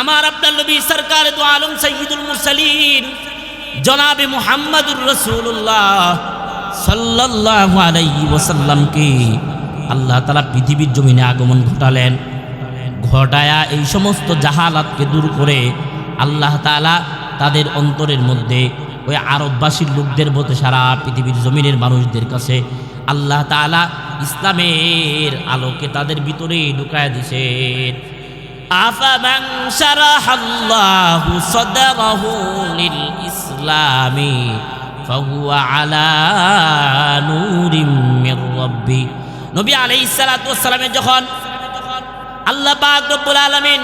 আমার আপনার নবী সরকার তো আলম সঈদুল মুরসালিন, জনাবে মুহাম্মাদুর রসুল্লাহ সাল্লাল্লাহু আলাইহি ওয়াসাল্লামকে আল্লাহ তালা পৃথিবীর জমিনে আগমন ঘটালেন। ঘটায়া এই সমস্ত জাহালাতকে দূর করে আল্লাহ তাআলা তাদের অন্তরের মধ্যে ওই আরববাসীর লোকদের মধ্যে সারা পৃথিবীর জমিনের মানুষদের কাছে আল্লাহ তাআলা ইসলামের আলোকে তাদের ভিতরে ঢুকায় দিছেন। আফামান শারাহাল্লাহু সাদরাহু লিল ইসলামি ফাহুয়া আলা নূরিম মির রাব্বি। নবী আলাইহিস সালাতু ওয়াস সালামের যখন আল্লাহ পাক রব্বুল আলামিন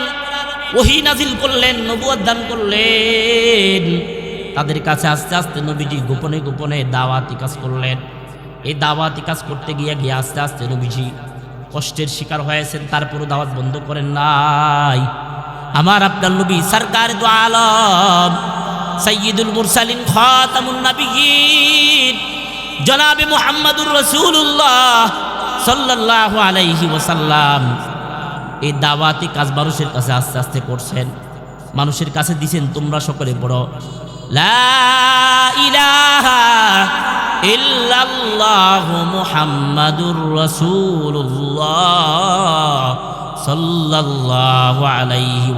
ওহী নাজিল করলেন নবুয়ত দান করলেন, তাদের কাছে আস্তে আস্তে নবীজি গোপনে গোপনে দাওয়াতি কাজ করলেন। এই দাওয়াতি কাজ করতে গিয়ে গিয়ে আস্তে আস্তে নবীজি কষ্টের শিকার হয়েছেন, তারপরও দাওয়াত বন্ধ করেন নাই। আমার আপনার নবী সরকার দু আলম সৈয়দুল মুরসালিন খাতামুন নবিয়্যিন, জনাবে মুহাম্মাদুর রাসূলুল্লাহ সাল্লাল্লাহু আলাইহি ওয়াসাল্লাম। এই দাওয়াতি কাজ মানুষের কাছে আস্তে আস্তে করছেন। মানুষের কাছে দিছেন, তোমরা সকলে ইল্লাল্লাহু আলাইহি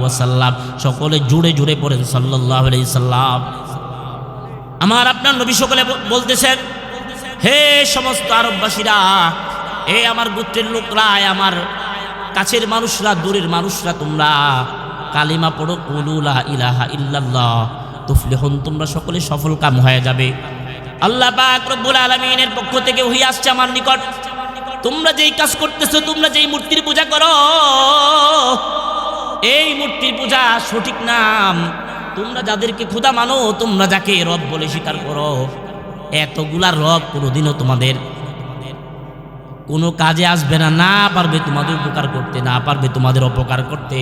সকলে জুড়ে জুড়ে পড়েন আলাইহি সাল্লাম। আমার আপনার নবী সকলে বলতেছেন, হে সমস্ত আরববাসীরা হে আমার গোত্রের লোকরা, এ আমার কাছের মানুষরা, দূরের মানুষরা তোমরা, কালিমা পড়ো কুলুলা ইলাহা ইল্লাল্লাহ। তুফলিহুন তোমরা সকলে সফল কাম হয়ে যাবে। আল্লাহ পাক রব্বুল আলামিনের পক্ষ থেকে হই আসছে আমার নিকট। তোমরা যেই কাজ করতেছো, তোমরা যেই মূর্তির পূজা করো, এই মূর্তির পূজা সঠিক নাম। তোমরা যাদেরকে ক্ষুদা মানো, তোমরা যাকে রব বলে স্বীকার করো। এতগুলা রব কোনোদিনও তোমাদের কোনো কাজে আসবে না না পারবে তোমাদের উপকার করতে, না পারবে তোমাদের অপকার করতে।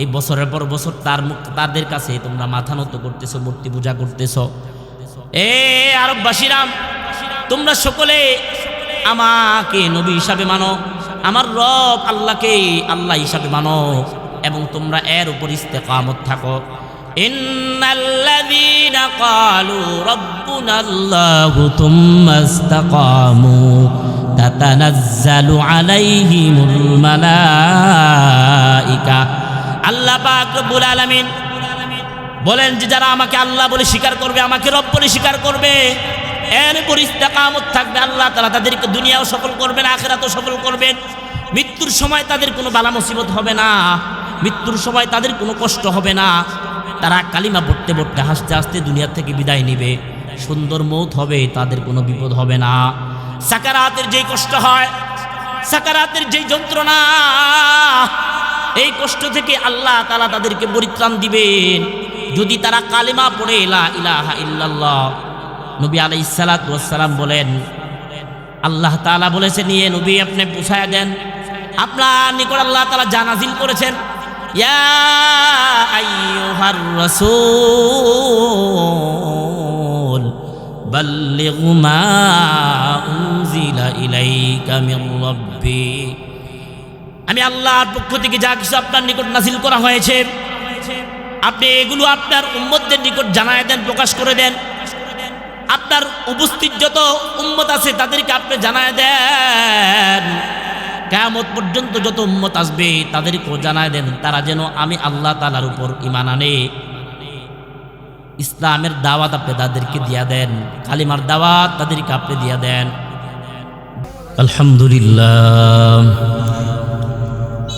এই বছরের পর বছর তার মুখ, তাদের কাছে তোমরা মাথা নত করতেছো, মূর্তি পূজা করতেছো। এ আরববাসীরাম তোমরা সকলে আমাকে নবী হিসাবে মানো। আমার রব আল্লাহকে আল্লাহ হিসাবে মানো এবং তোমরা এর উপর ইস্তেকামত থাকো। ইন্নাল্লাযীনা আল্লাহ পাক রব্বুল আলামিন বলেন যে যারা আমাকে আল্লাহ বলে স্বীকার করবে, আমাকে রব বলে স্বীকার করবে, এর উপর ইস্তেকামত থাকবে, আল্লাহ তারা তাদেরকে দুনিয়াও সফল করবেন, আখেরাতও সফল করবেন। মৃত্যুর সময় তাদের কোনো বালা মুসিবত হবে না, মৃত্যুর সময় তাদের কোনো কষ্ট হবে না। তারা কালিমা পড়তে পড়তে হাসতে হাসতে দুনিয়ার থেকে বিদায় নেবে। সুন্দর মৌত হবে, তাদের কোনো বিপদ হবে না। সাকারাতের যেই কষ্ট হয়, সাকারাতের যেই যন্ত্রণা এই কষ্ট থেকে আল্লাহ তালা তাদেরকে পরিত্রাণ দিবেন। যদি তারা কালিমা পড়ে, লা ইলাহা ইল্লাল্লাহ, নবী আলাই সালাম বলেন, আল্লাহ তালা বলেছেন নিয়ে নবী, আপনি পুষায় দেন। আপনার নিকট আল্লাহ তালা জানাজিল করেছেন। ইয়া আমি আল্লাহর পক্ষ থেকে যা কিছু আপনার নিকট নাজিল করা হয়েছে, আপনি এগুলো আপনার উম্মতদের নিকট জানায় দেন, প্রকাশ করে দেন। আপনার উপস্থিত যত উম্মত আছে, তাদেরকে আপনি জানায় দেন। কেয়ামত পর্যন্ত যত উম্মত আসবে, তাদেরকেও জানায় দেন, তারা যেন আমি আল্লাহ তালার উপর ইমান আনে। ইসলামের দাওয়াত আপনি তাদেরকে দিয়া দেন, কালিমার দাওয়াত তাদেরকে আপনি দিয়া দেন। আলহামদুলিল্লাহ।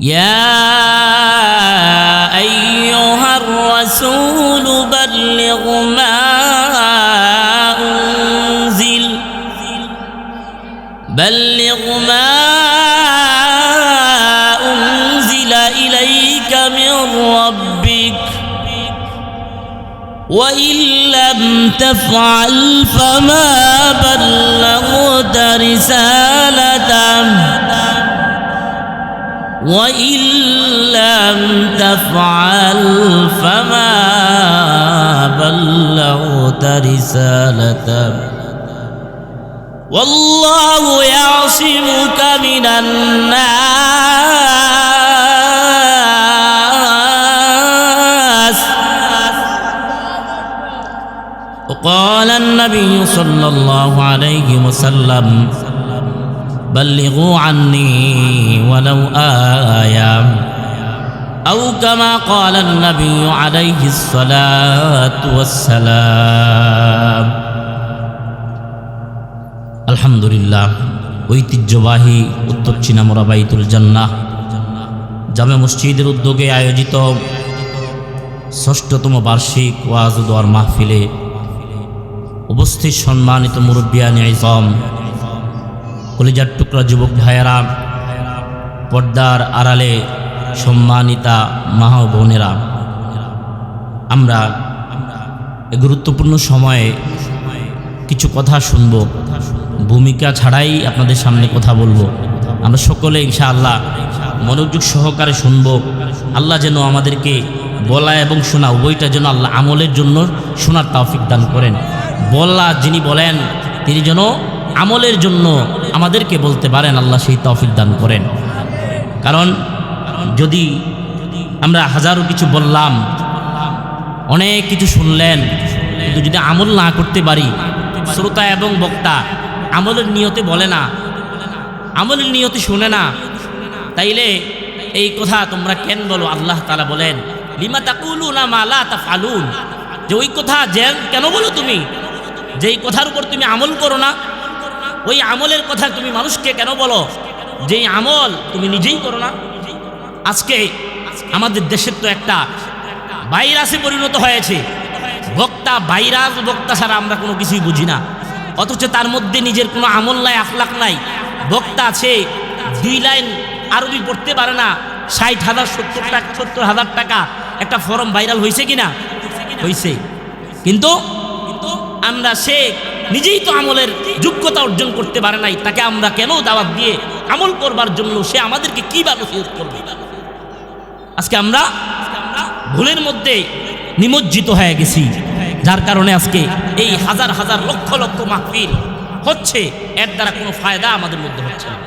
يا أيها الرسول بلغ ما أنزل بلغ ما أنزل إليك من ربك وإن لم تفعل فما بلغت رسالته. وإن لم تفعل فما بلغت رسالته. والله يعصمك من الناس. وقال النبي صلى الله عليه وسلم بلغوا عني ولو آية أو كما قال النبي عليه الصلاة والسلام আলহামদুলিল্লাহ ঐতিহ্যবাহী উত্তর চীনামরা বাইতুল জান্নাহ জামে মসজিদের উদ্যোগে আয়োজিত ষষ্ঠতম বার্ষিক ওয়াজ ও দোয়ার মাহফিলে উপস্থিত সম্মানিত মুরব্বিয়ান ইজম কলিজার টুকরা যুবক ভাইয়েরা, পর্দার আড়ালে সম্মানিতা মা ও বোনেরা, আমরা গুরুত্বপূর্ণ সময়ে কিছু কথা শুনব। ভূমিকা ছাড়াই আপনাদের সামনে কথা বলব। আমরা সকলে ইনশাআল্লাহ মনোযোগ সহকারে শুনব। আল্লাহ যেন আমাদেরকে বলা এবং শোনা, উভয়টা যেন আল্লাহ আমলের জন্য শোনার তৌফিক দান করেন। বলা যিনি বলেন, তিনি যেন আমলের জন্য আমাদেরকে বলতে পারেন, আল্লাহ সেই তৌফিক দান করেন। কারণ যদি আমরা হাজারো কিছু বললাম, অনেক কিছু শুনলেন, কিন্তু যদি আমল না করতে পারি, শ্রোতা এবং বক্তা আমলের নিয়তে বলে না, আমলের নিয়তে শুনে না, তাইলে এই কথা তোমরা কেন বলো? আল্লাহ তালা বলেন, লিমা তাকুলু না মালা তা ফালুন যে ওই কথা যে কেন বলো তুমি? যেই কথার উপর তুমি আমল করো না ওই আমলের কথা তুমি মানুষকে কেন বলো? যেই আমল তুমি নিজেই করো না। আজকে আমাদের দেশের তো একটা ভাইরাসে পরিণত হয়েছে। বক্তা ভাইরাস, বক্তা ছাড়া আমরা কোনো কিছুই বুঝি না। অথচ তার মধ্যে নিজের কোনো আমল নাই, আখলাখ নাই। বক্তা আছে, দুই লাইন আরবি পড়তে পারে না, ষাট হাজার, সত্তর টাকা, সত্তর হাজার টাকা একটা ফর্ম ভাইরাল হয়েছে কিনা? হয়েছে। কিন্তু আমরা সে নিজেই তো আমলের যোগ্যতা অর্জন করতে পারে নাই, তাকে আমরা কেন দাওয়াত দিয়ে আমল করবার জন্য সে আমাদেরকে কি বা নসিহত করবে? আজকে আমরা ভুলের মধ্যে নিমজ্জিত হয়ে গেছি, যার কারণে আজকে এই হাজার হাজার লক্ষ লক্ষ মাহফিল হচ্ছে, এর দ্বারা কোনো ফায়দা আমাদের মধ্যে হচ্ছে না।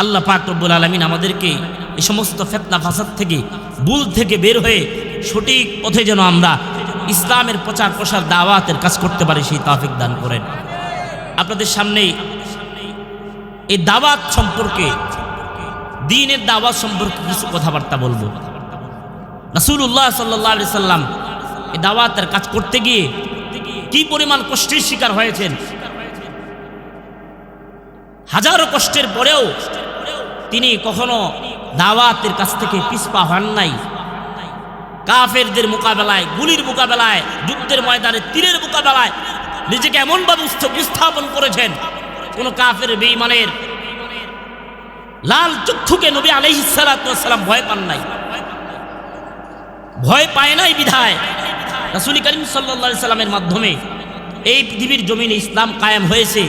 আল্লাহ পাক রব্বুল আলমিন আমাদেরকে এই সমস্ত ফেতনা ফাসাদ থেকে, ভুল থেকে বের হয়ে সঠিক পথে যেন আমরা ইসলামের প্রচার প্রসার দাওয়াতের কাজ করতে পারি সেই তাফিক দান করেন। আপনাদের সামনে এই দাওয়াত সম্পর্কে, দিনের দাওয়াত সম্পর্কে কিছু কথাবার্তা বলব। রাসুল্লাহ সাল্লাহ আলি সাল্লাম এই দাওয়াতের কাজ করতে গিয়ে কি পরিমাণ কষ্টের শিকার হয়েছেন? হাজারো কষ্টের পরেও তিনি কখনো দাওয়াতের কাছ থেকে পিসপা হন নাই। কাফেরদের মোকাবেলায়, গুলির মোকাবেলায়, যুদ্ধের ময়দানে তীরের মোকাবেলায় নিজেকে এমনভাবে উপস্থাপন করেছেন কোন কাফের বেইমানের লাল চক্ষুকে নবী আলহিসাল্লাম ভয় পান নাই। ভয় পায় নাই বিধায়। রাসুল করিম সাল্লা সাল্লামের মাধ্যমে এই পৃথিবীর জমিনে ইসলাম কায়েম হয়েছে।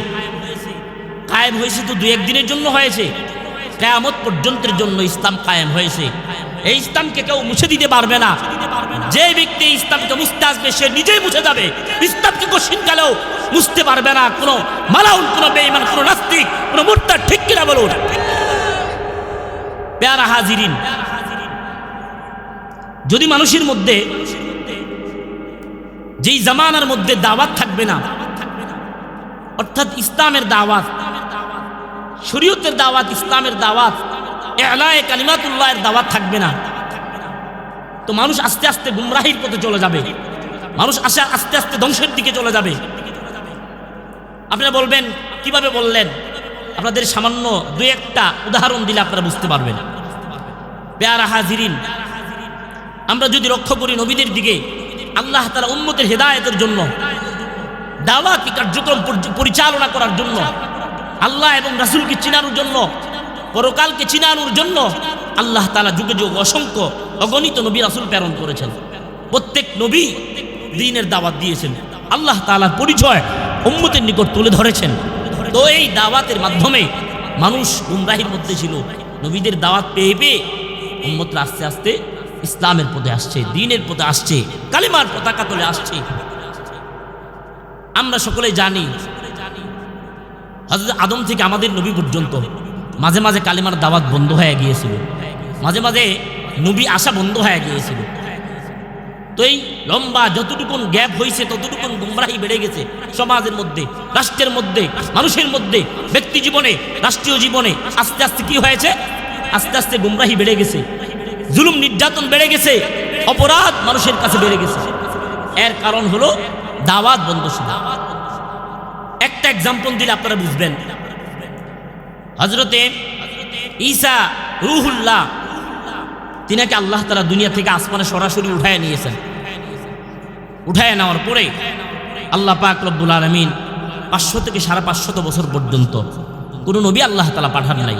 কায়েম হয়েছে তো দু একদিনের জন্য হয়েছে। কেয়ামত পর্যন্তের জন্য ইসলাম কায়েম হয়েছে। এই ইসলামকে কেউ মুছে দিতে পারবে না। যে ব্যক্তি ইসলামকে মুছতে আসবে, সে নিজেই মুছে যাবে। ইসলামকে কশিনকালেও মুছতে পারবে না। কোনো মালাউন, কোনো বেইমান কোনো নাস্তিক, কোনো মুর্তার ঠিক কিনা বলুন? পেয়ারা হাজিরিন। যদি মানুষের মধ্যে যেই জামানার মধ্যে দাওয়াত থাকবে না, অর্থাৎ ইসলামের দাওয়াত, শরীয়তের দাওয়াত, ইসলামের দাওয়াত এলায় কালিমাতুল্লাহের দাওয়াত থাকবে না। তো মানুষ আস্তে আস্তে গুমরাহির পথে চলে যাবে। মানুষ আসে আস্তে আস্তে ধ্বংসের দিকে চলে যাবে। আপনারা বলবেন, কীভাবে বললেন? আপনাদের সামান্য দুই একটা উদাহরণ দিলে আপনারা বুঝতে পারবেন। পেয়ারা হাজিরিন, আমরা যদি লক্ষ্য করি নবীদের দিকে, আল্লাহ তালা উম্মতের হেদায়তের জন্য, দাওয়াতি কার্যক্রম পরিচালনা করার জন্য, আল্লাহ এবং রাসুলকে চিনানোর জন্য পরকালকে চিনানোর জন্য আল্লাহ তালা যুগে যুগ অসংখ্য অগণিত নবী রাসুল প্রেরণ করেছেন। প্রত্যেক নবী দিনের দাওয়াত দিয়েছেন। আল্লাহ তাআলার পরিচয় উম্মতের নিকট তুলে ধরেছেন। তো এই দাওয়াতের মাধ্যমে মানুষ গুমরাহির মধ্যে ছিল। নবীদের দাওয়াত পেয়ে পেয়ে উম্মতরা আস্তে আস্তে ইসলামের পথে আসছে, দিনের পথে আসছে, কালিমার পতাকা তোলে আসছে। আমরা সকলে জানি হজরত আদম থেকে আমাদের নবী পর্যন্ত মাঝে মাঝে কালিমার দাওয়াত বন্ধ হয়ে গিয়েছিল। মাঝে মাঝে নবী আসা বন্ধ হয়ে গিয়েছিল। তো এই লম্বা যতটুকুন গ্যাপ হয়েছে ততটুকুন গুমরাহি বেড়ে গেছে সমাজের মধ্যে, রাষ্ট্রের মধ্যে, মানুষের মধ্যে, ব্যক্তি জীবনে, রাষ্ট্রীয় জীবনে, আস্তে আস্তে কি হয়েছে? আস্তে আস্তে গুমরাহি বেড়ে গেছে। জুলুম নির্যাতন বেড়ে গেছে। অপরাধ মানুষের কাছে বেড়ে গেছে। এর কারণ হলো দাওয়াত বন্ধ ছিল। একটা এক্সাম্পল দিলে আপনারা বুঝবেন। হজরতে ঈসা রুহুল্লাহ, তিনাকে আল্লাহ তালা দুনিয়া থেকে আসমানে সরাসরি উঠায় নিয়েছেন। উঠায় নেওয়ার পরে আল্লাহ পাক রব্বুল আলমিন পাঁচশো থেকে সাড়ে পাঁচশত বছর পর্যন্ত কোনো নবী আল্লাহ তালা পাঠান নাই।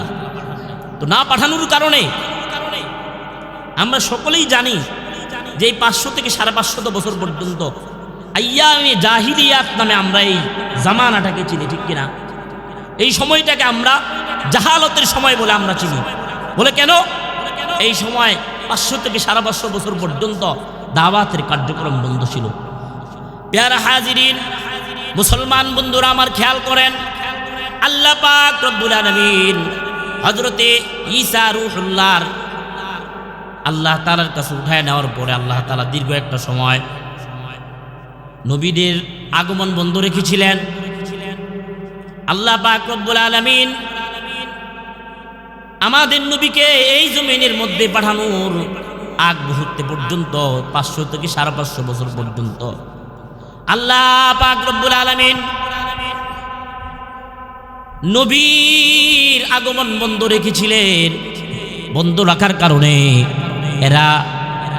তো না পাঠানোর কারণে আমরা সকলেই জানি যে এই পাঁচশো থেকে সাড়ে পাঁচশত বছর পর্যন্ত আইয়ামে জাহিলিয়াত নামে আমরা এই জামানাটাকে চিনি, ঠিক কিনা? এই সময়টাকে আমরা জাহালতের সময় বলে আমরা চিনি। বলে কেন? এই সময় পাঁচশো থেকে সারা পাঁচশো বছর পর্যন্ত দাওয়াতের কার্যক্রম বন্ধ ছিল। পেয়ারা হাজিরিন, মুসলমান বন্ধুরা আমার খেয়াল করেন, আল্লাহ পাক রব্বুল আলামিন হজরতে ঈসা রুহুল্লাহর আল্লাহ তালার কাছে উঠায় নেওয়ার পরে আল্লাহ তালা দীর্ঘ একটা সময় নবীদের আগমন বন্ধ রেখেছিলেন। আল্লাহ পাক রব্বুল আলামিন আমাদের নবীকে এই জমিনের মধ্যে পাঠানোর আগ মুহূর্তে পর্যন্ত, পাঁচশো থেকে সাড়ে পাঁচশো বছর পর্যন্ত। আল্লাহ পাক আলামিন নবীর আগমন বন্ধ রেখেছিলেন। বন্ধ রাখার কারণে এরা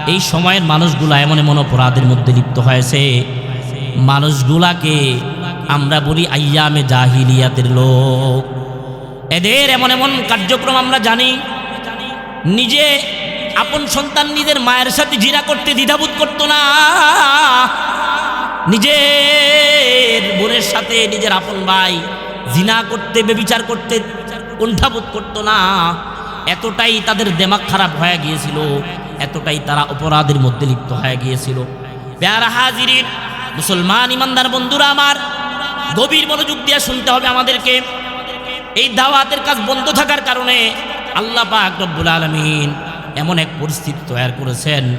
এই সময়ের মানুষগুলা এমন এমন অপরাধের মধ্যে লিপ্ত হয়েছে। মানুষগুলাকে আমরা বলি আইয়ামে জাহিলিয়াতের লোক। এদের এমন এমন কার্যক্রম আমরা জানি। নিজে আপন সন্তান নিজের মায়ের সাথে জিরা করতে, দ্বিধাবোধ করতো না। নিজের বোনের সাথে নিজের আপন ভাই জিনা করতে বেবিচার করতে কণ্ঠাবোধ করতো না। এতটাই তাদের দেমাগ খারাপ হয়ে গিয়েছিল। এতটাই তারা অপরাধের মধ্যে লিপ্ত হয়ে গিয়েছিল। পেয়ারা হাজিরিন, মুসলমান ইমানদার বন্ধুরা আমার, গভীর মনোযোগ দিয়ে শুনতে হবে আমাদেরকে। এই দাওয়াতের কাজ বন্ধ থাকার কারণে আল্লাহ পাক রব্বুল আলমিন এমন এক পরিস্থিতি তৈরি করেছেন।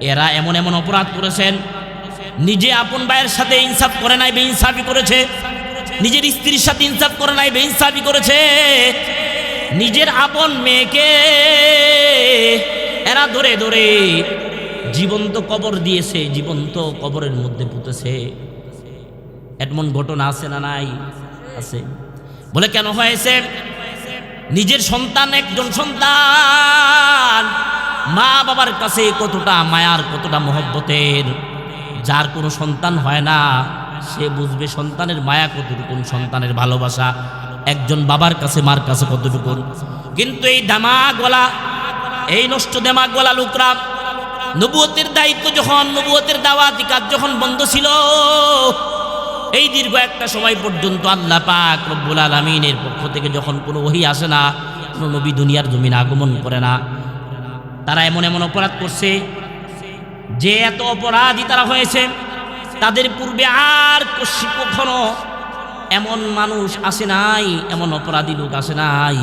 এরা এমন এমন অপরাধ করেছেন। নিজে আপন ভাইয়ের সাথে ইনসাফ করে নাই, বেইনসাফি করেছে। নিজের স্ত্রীর সাথে ইনসাফ করে নাই, বেইনসাফি করেছে। নিজের আপন মেয়েকে এরা ধরে ধরে জীবন্ত কবর দিয়েছে, জীবন্ত কবরের মধ্যে পুঁতেছে। এমন ঘটনা আছে না নাই? আছে। বলে, কেন হয়েছে? নিজের সন্তান, একজন সন্তান। মা বাবার কাছে কতটা মায়ার, কতটা মহব্বতের। যার কোনো সন্তান হয় না, সে বুঝবে সন্তানের মায়া কতটুকুন, সন্তানের ভালোবাসা। একজন বাবার কাছে, মার কাছে কতটুকুন। কিন্তু এই দামা গলা এই নষ্ট দেমা গলা লোকরা, নবুয়তের দায়িত্ব যখন, নবুয়তের দাওয়াতি কাজ যখন বন্ধ ছিল এই দীর্ঘ একটা সময় পর্যন্ত আল্লাহ পাক রব্বুল আলমিনের পক্ষ থেকে যখন কোনো ওহি আসে না, কোনো নবী দুনিয়ার জমিন আগমন করে না, তারা এমন এমন অপরাধ করছে যে এত অপরাধী তারা হয়েছে। তাদের পূর্বে আর কখনো এমন মানুষ আসে নাই, এমন অপরাধী লোক আসে নাই।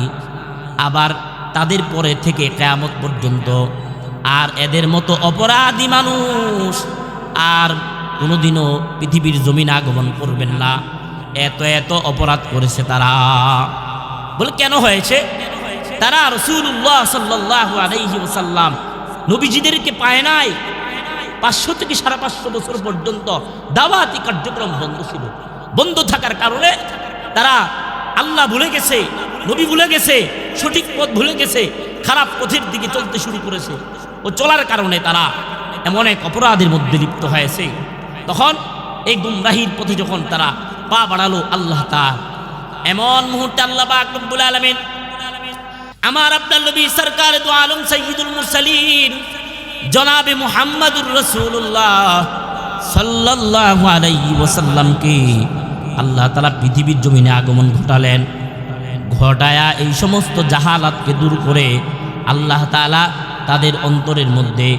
আবার তাদের পরে থেকে কেয়ামত পর্যন্ত আর এদের মতো অপরাধী মানুষ আর কোনোদিনও পৃথিবীর জমিন আগমন করবেন না। এত এত অপরাধ করেছে তারা। বলে, কেন হয়েছে? তারা রসুল্লাহ ওসাল্লাম নবীজিদেরকে পায় নাই। পাঁচশো থেকে সাড়ে পাঁচশো বছর পর্যন্ত দাওয়াতি কার্যক্রম বন্ধ ছিল। বন্ধ থাকার কারণে তারা আল্লাহ ভুলে গেছে, নবী ভুলে গেছে, সঠিক পথ ভুলে গেছে, খারাপ পথের দিকে চলতে শুরু করেছে। ও চলার কারণে তারা এমন এক অপরাধের মধ্যে লিপ্ত হয়েছে। তখন এই গুমরাহির পথে যখন তারা পা বাড়ালো আল্লাহ তার এমন মুহূর্তে আল্লাহ আকবুল আলমিন আমার আপনার নবী সরকার তো আলম সঈদুল মুরসালিন জনাবে মুহাম্মাদুর রসুল্লাহ সাল্লাল্লাহু আলাইহি আল্লাহ তাআলা পৃথিবীর জমিনে আগমন ঘটালেন। ঘটায়া এই সমস্ত জাহালাতকে দূর করে আল্লাহ তাআলা তাদের অন্তরের মধ্যে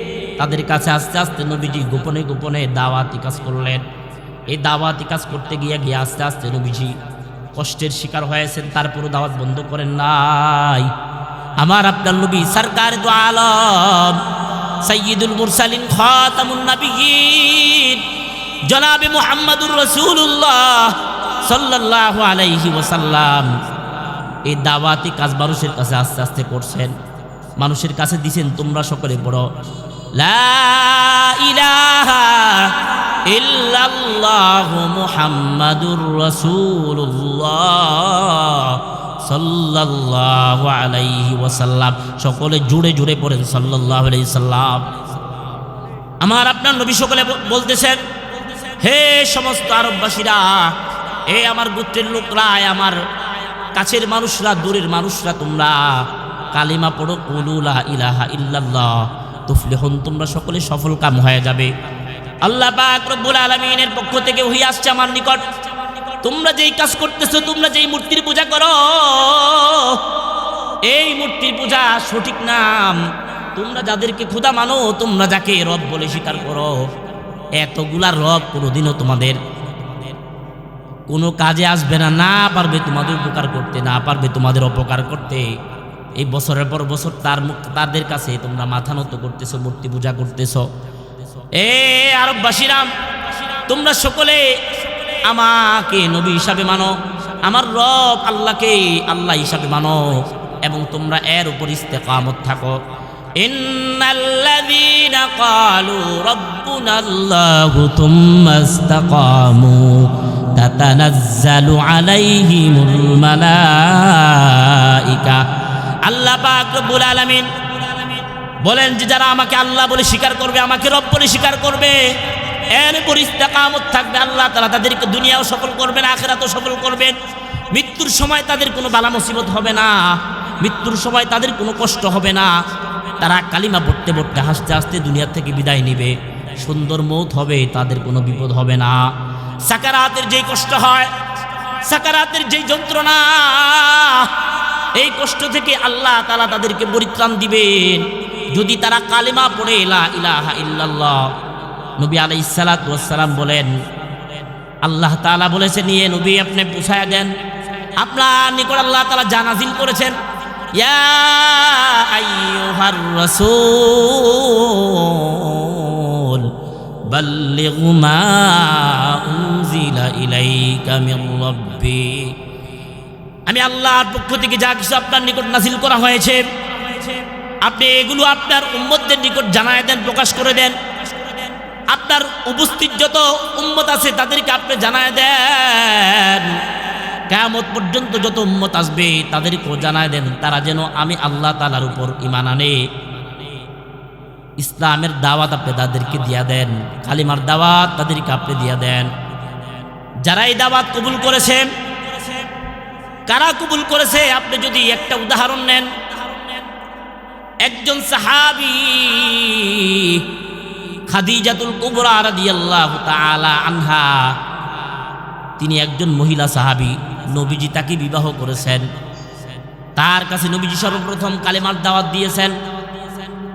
তাদের কাছে আস্তে আস্তে নবীজি গোপনে গোপনে দাওয়াতি কাজ করলেন। এই দাওয়াতি কাজ করতে গিয়ে গিয়ে আস্তে আস্তে নবীজি কষ্টের শিকার হয়েছেন, তারপরও দাওয়াত বন্ধ করেন নাই। আমার আপনার নবী সরকার দু আলম সৈয়দুল মুরসালিন খাতামুন নবিয়্যিন, জনাবে মুহাম্মাদুর রাসূলুল্লাহ সাল্লাল্লাহু আলাইহি ওয়াসাল্লাম। এই দাওয়াতি কাজ মানুষের কাছে আস্তে আস্তে করছেন। মানুষের কাছে দিছেন, তোমরা সকলে ইল্লাল্লাহু আলাইহি সকলে জুড়ে জুড়ে পড়েন আলাইহি সাল্লাম। আমার আপনার নবী সকলে বলতেছেন, হে সমস্ত আরববাসীরা হে আমার গোত্রের লোকরা, এ আমার কাছের মানুষরা, দূরের মানুষরা তোমরা, কালিমা পড়ো কুলুলা ইলাহা ইল্লাল্লাহ। তুফলিহুন, তোমরা সকলে সফল কাম হয়ে যাবে। আল্লাহ পাক আলামিনের পক্ষ থেকে ওহি আসছে আমার নিকট। তোমরা যেই কাজ করতেছো, তোমরা যেই মূর্তির পূজা করো, এই মূর্তির পূজা সঠিক নাম। তোমরা যাদেরকে ক্ষুদা মানো, তোমরা যাকে রব বলে স্বীকার করো। এতগুলা রব কোনোদিনও তোমাদের কোনো কাজে আসবে না না পারবে তোমাদের উপকার করতে, না পারবে তোমাদের অপকার করতে। এই বছরের পর বছর তার মুখ, তাদের কাছে তোমরা মাথা নত করতেছো, মূর্তি পূজা করতেছো। এ আরববাসীরাম, তোমরা সকলে আমাকে নবী হিসাবে মানো। আমার রব আল্লাহকে আল্লাহ হিসাবে মানো এবং তোমরা এর উপর ইস্তেকামত থাকো। ইন্নাল্লাযীনা ক্বালু রাব্বুনাল্লাহু তুম্মা ইসতাকামু আল্লাহ পাক রব্বুল আলামিন বলেন যে যারা আমাকে আল্লাহ বলে স্বীকার করবে, আমাকে রব বলে স্বীকার করবে, এর উপর ইস্তেকামত থাকবে, আল্লাহ তারা তাদেরকে দুনিয়াও সফল করবেন, আখেরাতও সফল করবেন। মৃত্যুর সময় তাদের কোনো বালা মুসিবত হবে না, মৃত্যুর সময় তাদের কোনো কষ্ট হবে না। তারা কালিমা পড়তে পড়তে হাসতে হাসতে দুনিয়ার থেকে বিদায় নেবে। সুন্দর মৌত হবে, তাদের কোনো বিপদ হবে না। সাকারাতের যেই কষ্ট হয়, সাকারাতের যেই যন্ত্রণা এই কষ্ট থেকে আল্লাহ তালা তাদেরকে পরিত্রাণ দিবেন। যদি তারা কালিমা পড়ে, লা ইলাহা ইল্লাল্লাহ, নবী আলাই সালাম বলেন, আল্লাহ তাআলা বলেছেন নিয়ে নবী, আপনি পুষায় দেন। আপনার নিকট আল্লাহ তাআলা জানাজিল করেছেন। ইয়া আমি আল্লাহর পক্ষ থেকে যা কিছু আপনার নিকট নাজিল করা হয়েছে, আপনি এগুলো আপনার উম্মতদের নিকট জানায় দেন, প্রকাশ করে দেন। আপনার উপস্থিত যত উম্মত আছে, তাদেরকে আপনি জানায় দেন। কেয়ামত পর্যন্ত যত উম্মত আসবে, তাদেরকেও জানায় দেন, তারা যেন আমি আল্লাহ তালার উপর ইমান আনে। ইসলামের দাওয়াত আপনি তাদেরকে দিয়া দেন, কালিমার দাওয়াত তাদেরকে আপনি দিয়া দেন। যারা এই দাওয়াত কবুল করেছেন কারা কবুল করেছে? আপনি যদি একটা উদাহরণ নেন। একজন সাহাবি খাদিজাতুল আনহা, তিনি একজন মহিলা সাহাবি, নবীজি তাকে বিবাহ করেছেন। তার কাছে নবীজি সর্বপ্রথম কালেমার দাওয়াত দিয়েছেন।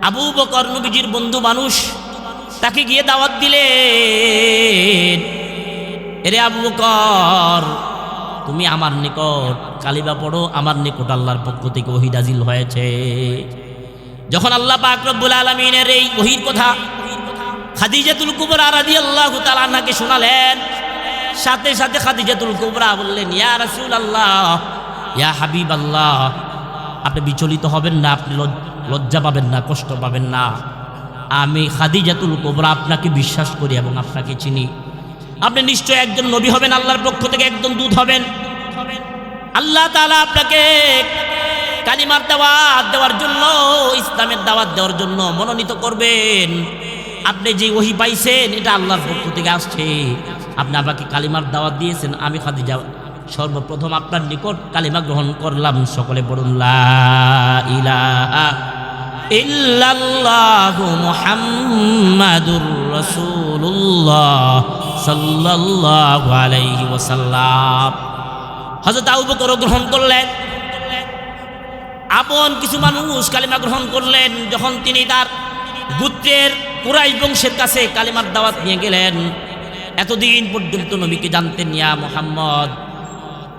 আবু বকর নবীজির বন্ধু মানুষ তাকে গিয়ে দাওয়াত দিলেন। এরে আবু বকর তুমি আমার নিকট কালিবা পড়ো, আমার নিকট আল্লাহর পক্ষ থেকে ওহি নাজিল হয়েছে। যখন আল্লাহ পাক রব্বুল আলমিনের এই ওহির কথা খাদিজাতুল কুবরা রাদিয়াল্লাহু তাআলা আনহাকে শোনালেন, সাথে সাথে খাদিজাতুল কুবরা বললেন, ইয়া রাসুল আল্লাহ ইয়া হাবিব আল্লাহ আপনি বিচলিত হবেন না, আপনি লজ- লজ্জা পাবেন না, কষ্ট পাবেন না। আমি খাদিজাতুল কোবরা আপনাকে বিশ্বাস করি এবং আপনাকে চিনি। আপনি নিশ্চয় একজন নবী হবেন, আল্লাহর পক্ষ থেকে একজন দূত হবেন। আল্লাহ তাআলা আপনাকে কালিমার দাওয়াত দেওয়ার জন্য, ইসলামের দাওয়াত দেওয়ার জন্য মনোনীত করবেন। আপনি যে ওহি পাইছেন, এটা আল্লাহর পক্ষ থেকে আসছে। আপনি আমাকে কালিমার দাওয়াত দিয়েছেন, আমি খাদিজা সর্বপ্রথম আপনার নিকট কালিমা গ্রহণ করলাম। সকলে বলুন ইল্লাল্লাহু মুহাম্মাদুর রাসূলুল্লাহ। সাল্লাল্লাহু আলাইহি ওয়াসাল্লাম। হযরত গ্রহণ করলেন। আপন কিছু মানুষ কালিমা গ্রহণ করলেন। যখন তিনি তার গুত্রের কুরাইশ বংশের কাছে কালিমার দাওয়াত নিয়ে গেলেন, এতদিন পর্যন্ত নবীকে জানতেন, ইয়া মোহাম্মদ,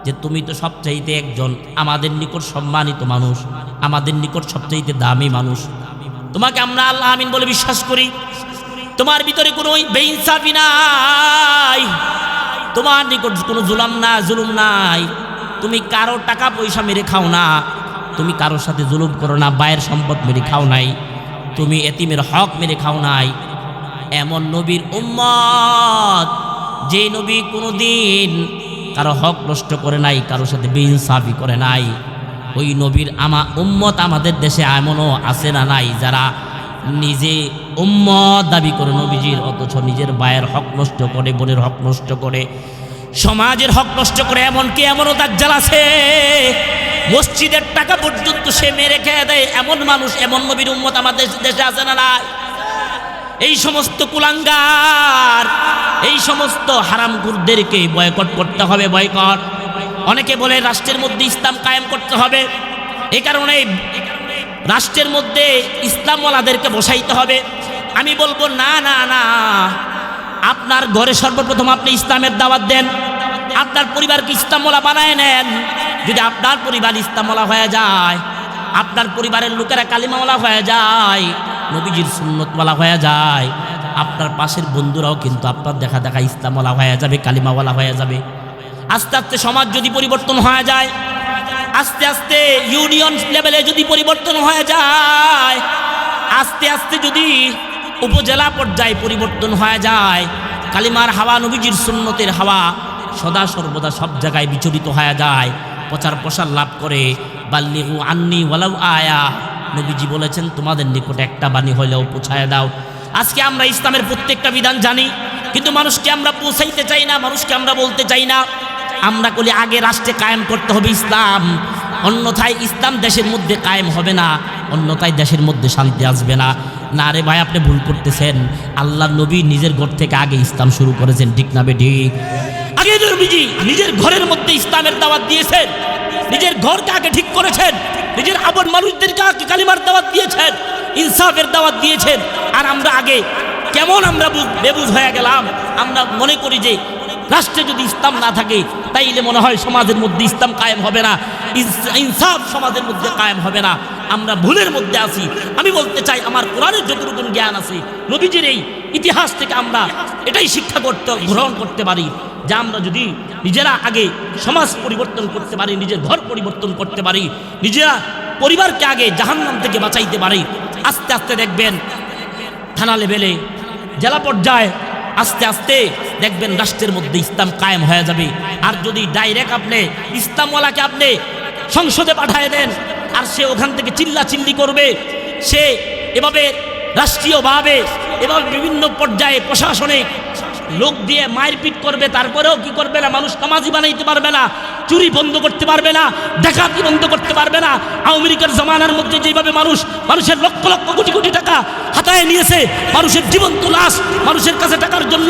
যে তুমি তো সবচাইতে একজন আমাদের নিকট সম্মানিত মানুষ, আমাদের নিকট সবচাইতে দামি মানুষ। তোমাকে আমরা আল্লাহ আমিন বলে বিশ্বাস করি। তোমার ভিতরে কোনো বেইনসাফি নাই। তোমার নিকট কোনো জুলাম না, জুলুম নাই। তুমি কারও টাকা পয়সা মেরে খাও না। তুমি কারোর সাথে জুলুম করো না বায়ের সম্পদ মেরে খাও নাই। তুমি এতিমের হক মেরে খাও নাই। এমন নবীর উম্মত যে নবী কোনো দিন কারও হক নষ্ট করে নাই, কারোর সাথে বেইনসাফি করে নাই। ওই নবীর আমা, উম্মত আমাদের দেশে এমনও আছে না নাই, যারা নিজে উম্মত দাবি করে নবীজির, অথচ নিজের বায়ের হক নষ্ট করে, বোনের হক নষ্ট করে, সমাজের হক নষ্ট করে, এমনকি এমনও দাজ্জাল আছে। মসজিদের টাকা পর্যন্ত সে মেরে খেয়ে দেয়, এমন মানুষ, এমন নবীর উম্মত আমাদের দেশে আছে না নাই? এই সমস্ত কুলাঙ্গার, এই সমস্ত হারাম হারামগুরদেরকে বয়কট করতে হবে, বয়কট। অনেকে বলে রাষ্ট্রের মধ্যে ইসলাম কায়েম করতে হবে। এই কারণে, রাষ্ট্রের মধ্যে ইসলামওয়ালাদেরকে বসাইতে হবে। আমি বলব, না না না। আপনার ঘরে সর্বপ্রথম আপনি ইসলামের দাওয়াত দেন। আপনার পরিবারকে ইসলামওয়ালা বানায় নেন। যদি আপনার পরিবার ইসলামওয়ালা হয়ে যায়, আপনার পরিবারের লোকেরা কালিমাওয়ালা হয়ে যায়, নবীজির সুন্নতওয়ালা হয়ে যায়, আপনার পাশের বন্ধুরাও কিন্তু আপনার দেখা দেখা ইসলামওয়ালা হয়ে যাবে, কালিমাওয়ালা হয়ে যাবে। আস্তে আস্তে সমাজ যদি পরিবর্তন হয়ে যায়, আস্তে আস্তে ইউনিয়ন লেভেলে যদি পরিবর্তন হয়ে যায়, আস্তে আস্তে যদি উপজেলা পর্যায়ে পরিবর্তন হয়ে যায়। কালিমার হাওয়া নবীজির সুন্নতের হাওয়া সদা সর্বদা সব জায়গায় বিচলিত হয়ে যায়। প্রচার প্রসার লাভ করে। বাল্লিহু আন্নি ওয়ালাউ আয়া। নবীজি বলেছেন, তোমাদের নিকট একটা বাণী হলেও পৌঁছায় দাও। আজকে আমরা ইসলামের প্রত্যেকটা বিধান জানি, কিন্তু মানুষকে আমরা পৌঁছাইতে চাই না, মানুষকে আমরা বলতে চাই না। আমরা বলি, আগে রাষ্ট্রে কায়েম করতে হবে ইসলাম। অন্যথায় ইসলাম দেশের মধ্যে কায়েম হবে না, অন্যথায় দেশের মধ্যে শান্তি আসবে না। না রে ভাই, আপনি ভুল করতেছেন। আল্লাহ নবী নিজের ঘর থেকে আগে ইসলাম শুরু করেছেন, ঠিক না বেঠিক আগে নবীজি নিজের ঘরের মধ্যে ইসলামের দাওয়াত দিয়েছেন। নিজের ঘরকে আগে ঠিক করেছেন। নিজের আপন মানুষদেরকে আগে কালিমার দাওয়াত দিয়েছেন, ইনসাফের দাওয়াত দিয়েছেন। আর আমরা আগে কেমন আমরা বেবুঝ হয়ে গেলাম। আমরা মনে করি যে রাষ্ট্রে যদি ইসলাম না থাকে, তাইলে মনে হয় সমাজের মধ্যে ইসলাম কায়েম হবে না। ইনসাফ সমাজের মধ্যে কায়েম হবে না। আমরা ভুলের মধ্যে আছি। আমি বলতে চাই, আমার কোরআনের যতটুকু জ্ঞান আছে, নবীজির এই ইতিহাস থেকে আমরা এটাই শিক্ষা করতে, গ্রহণ করতে পারি, যে আমরা যদি নিজেরা আগে সমাজ পরিবর্তন করতে পারি, নিজের ঘর পরিবর্তন করতে পারি, নিজেরা পরিবারকে আগে জাহান্নাম থেকে বাঁচাইতে পারি। আস্তে আস্তে দেখবেন, থানা লেভেলে, জেলা পর্যায়ে আস্তে আস্তে দেখবেন রাষ্ট্রের মধ্যে ইসলাম কায়েম হয়ে যাবে। আর যদি ডাইরেক্ট আপনি ইসলামওয়ালাকে আপনি সংসদে পাঠিয়ে দেন আর সে ওখান থেকে চিল্লা চিল্লি করবে। সে এভাবে রাষ্ট্রীয়ভাবে, এভাবে বিভিন্ন পর্যায়ে প্রশাসনিক লোক দিয়ে মারপিট করবে, তারপরেও কি করবে না? মানুষ কামাজি বানাইতে পারবে না, চুরি বন্ধ করতে পারবে না, ডাকাতি বন্ধ করতে পারবে না। আওয়ামী লীগের জমানার মধ্যে যেভাবে মানুষ, মানুষের লক্ষ লক্ষ কোটি কোটি টাকা হাতায় নিয়েছে, মানুষের জীবন্ত লাশ, মানুষের কাছে টাকার জন্য,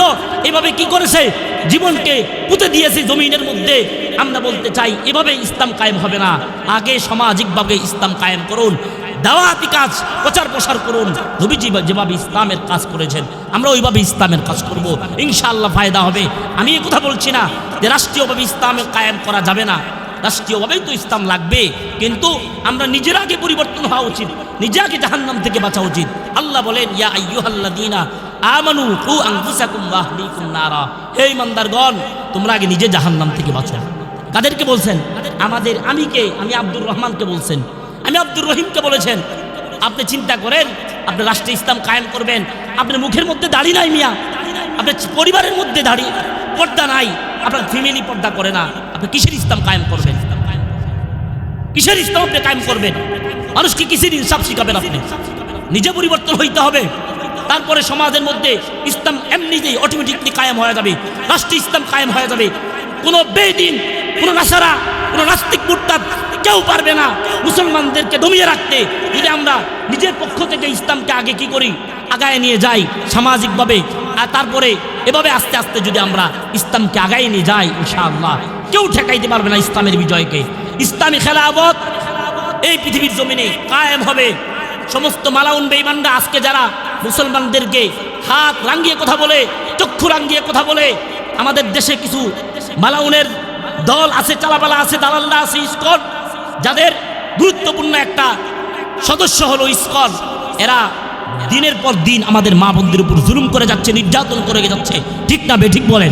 এভাবে কি করেছে? জীবনকে পুঁতে দিয়েছে জমিনের মধ্যে। আমরা বলতে চাই এভাবে ইসলাম কায়েম হবে না। আগে সামাজিকভাবে ইসলাম কায়েম করুন। দাওয়াতি কাজ, প্রচার প্রসার করুন। নবীজি যেভাবে ইসলামের কাজ করেছেন, আমরা ওইভাবে ইসলামের কাজ করব। ইনশাআল্লাহ ফায়দা হবে। আমি এ কথা বলছি না যে রাষ্ট্রীয়ভাবে ইসলামের কায়েম করা যাবে না। রাষ্ট্রীয়ভাবেই তো ইসলাম লাগবে। কিন্তু আমরা নিজের আগে পরিবর্তন হওয়া উচিত। নিজে আগে জাহান্নাম থেকে বাঁচা উচিত। আল্লাহ বলেন, ইয়া আইয়ুহাল্লাযীনা আমানু কু আনফুসাকুম ওয়া আহলিকুম নারা। হে ইমানদারগণ তোমরা আগে নিজে জাহান্নাম থেকে বাঁচো। কাদেরকে বলছেন? আমাদের আমিকে, আমি আব্দুর রহমানকে বলছেন। আমি আব্দুর রহিমকে বলেছেন, আপনি চিন্তা করেন, আপনি রাষ্ট্রে ইসলাম কায়েম করবেন। আপনার মুখের মধ্যে দাড়ি নাই মিয়া। আপনার পরিবারের মধ্যে দাড়ি, পর্দা নাই। আপনার ফ্যামিলি পর্দা করে না। আপনি কিসের ইসলাম কায়েম করবেন? কিসের ইসলাম আপনি কায়েম করবেন? মানুষকে কিসের ইনসাফ শিখাবেন আপনি? নিজে পরিবর্তন হইতে হবে। তারপরে সমাজের মধ্যে ইসলাম এমনিতেই অটোমেটিকলি কায়েম হয়ে যাবে। রাষ্ট্র ইসলাম কায়েম হয়ে যাবে। কোনো বেদিন, কোনো নাসারা, কোনো নাস্তিক মুরতাদ কেউ পারবে না মুসলমানদেরকে দমিয়ে রাখতে। যদি আমরা নিজের পক্ষ থেকে ইসলামকে আগে কি করি? আগায় নিয়ে যাই সামাজিকভাবে। আর তারপরে এভাবে আস্তে আস্তে যদি আমরা ইসলামকে আগায় নিয়ে যাই, ইনশাআল্লাহ। কেউ ঠেকাইতে পারবে না ইসলামের বিজয়কে। ইসলামী খেলাবত এই পৃথিবীর জমিনে কায়েম হবে। সমস্ত মালাউন বেইমানরা আজকে যারা মুসলমানদেরকে হাত রাঙ্গিয়ে কথা বলে, চক্ষু রাঙ্গিয়ে কথা বলে, আমাদের দেশে কিছু মালাউনের দল আছে, চালাপালা আছে দালাল্লা আছে, ইস্কন, যাদের গুরুত্বপূর্ণ একটা সদস্য হলো ইস্কন। এরা দিনের পর দিন আমাদের মা বোনদের উপর জুলুম করে যাচ্ছে, নির্যাতন করে যাচ্ছে। ঠিক না বে, ঠিক বলেন?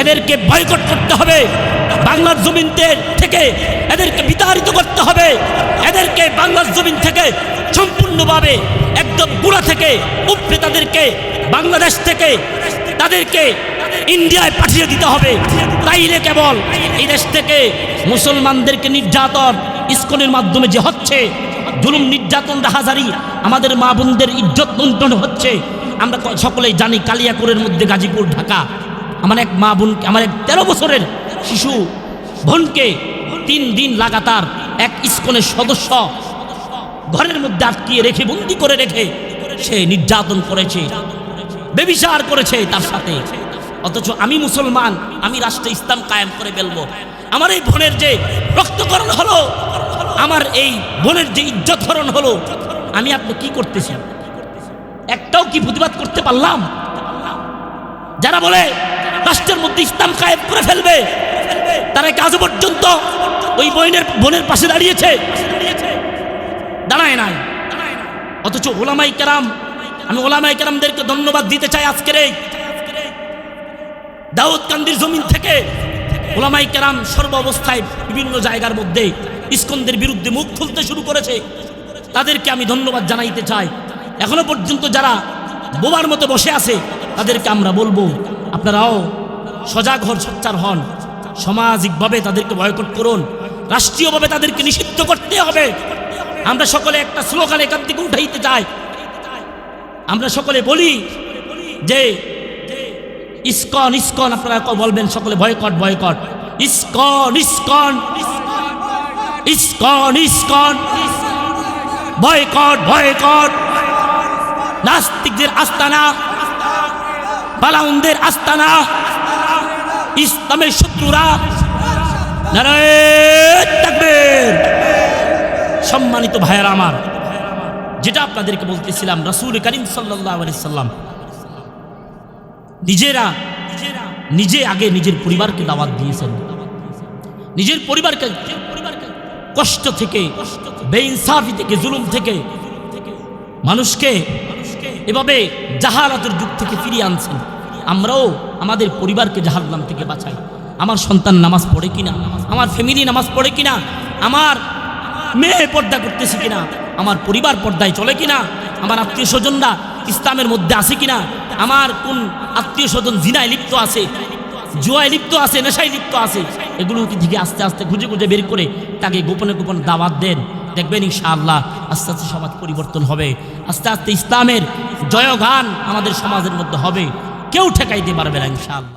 এদেরকে বয়কট করতে হবে। বাংলার জমিন থেকে এদেরকে বিতাড়িত করতে হবে। এদেরকে বাংলার জমিন থেকে সম্পূর্ণভাবে একদম গুড়া থেকে উপরে তাদেরকে বাংলাদেশ থেকে তাদেরকে ইন্ডিয়ায় পাঠিয়ে দিতে হবে। তাইলে কেবল এই দেশ থেকে মুসলমানদেরকে নির্যাতন ইস্কনের মাধ্যমে যে হচ্ছে, জুলুম নির্যাতন হাজারি আমাদের মা বোনদের ইজ্জত লুণ্ঠন হচ্ছে। আমরা সকলেই জানি কালিয়াকুরের মধ্যে গাজীপুর, ঢাকা। আমার এক মা বোন, আমার এক তেরো বছরের শিশু বোনকে তিন দিন লাগাতার এক ইস্কনের সদস্য ঘরের মধ্যে আটকিয়ে রেখে, বন্দি করে রেখে সে নির্যাতন করেছে, বেবিচার করেছে তার সাথে। অথচ আমি মুসলমান, আমি রাষ্ট্রে ইসলাম কায়েম করে ফেলব। আমার এই বোনের যে রক্তকরণ হলো, আমার এই বোনের যে ইজ্জত হরণ হলো, আমি আপনি কি করতেছি একটাও কি প্রতিবাদ করতে পারলাম? যারা বলে রাষ্ট্রের মধ্যে ইসলাম কায়েম করে ফেলবে। তারা কাজ পর্যন্ত ওই বোনের বোনের পাশে দাঁড়িয়েছে। দাঁড়ায় নাই। অথচ ওলামাই কেরাম, আমি ওলামাই কেরামদেরকে ধন্যবাদ দিতে চাই আজকের এই দাউদ কান্দির জমিন থেকে। ওলামাই কেরাম সর্ব অবস্থায় বিভিন্ন জায়গার মধ্যে ইস্কনদের বিরুদ্ধে মুখ খুলতে শুরু করেছে। তাদেরকে আমি ধন্যবাদ জানাইতে চাই। এখনও পর্যন্ত যারা বোবার মতো বসে আছে, তাদেরকে আমরা বলব আপনারাও সজাগ হন, সোচ্চার হন। সামাজিকভাবে তাদেরকে বয়কট করুন। রাষ্ট্রীয়ভাবে তাদেরকে নিষিদ্ধ করতে হবে। আমরা সকলে একটা স্লোগান এখান থেকে উঠাইতে চাই। আমরা সকলে বলি যে ইস্কন ইস্কন, আপনারা বলবেন? সকলে boycott boycott. ISKCON ISKCON. ISKCON ISKCON. Boycott boycott. নাস্তিকদের আস্তানা। বালাউনদের আস্তানা। ইসলামের শত্রুরা। সম্মানিত ভাইয়েরা আমার, যেটা আপনাদেরকে বলতেছিলাম, রাসূল করিম সাল্লাম নিজেরা, নিজে আগে নিজের পরিবারকে দাওয়াত দিয়েছেন। নিজের পরিবারকে, কষ্ট থেকে, বেইনসাফি থেকে, জুলুম থেকে মানুষকে এভাবে জাহালাতের যুগ থেকে ফিরিয়ে আনছেন। আমরাও আমাদের পরিবারকে জাহান্নাম থেকে বাঁচাই। আমার সন্তান নামাজ পড়ে কিনা? আমার ফ্যামিলি নামাজ পড়ে কিনা? আমার মেয়ে পর্দা করতেছে কিনা? আমার পরিবার পর্দায় চলে কিনা? আমার আত্মীয় স্বজনরা ইসলামের মধ্যে আছে কিনা? আমার কোন আত্মীয় স্বজন জিনায় লিপ্ত আছে? জুয়ায় লিপ্ত আছে, নেশায় লিপ্ত আছে? এগুলো থেকে আস্তে আস্তে খুঁজে খুঁজে বের করে তাকে গোপনে গোপনে দাওয়াত দেন। দেখবেন ইনশাআল্লাহ আস্তে আস্তে সমাজ পরিবর্তন হবে। আস্তে আস্তে ইসলামের জয়গান আমাদের সমাজের মধ্যে হবে। কেউ ঠেকাইতে পারবে না ইনশাআল্লাহ।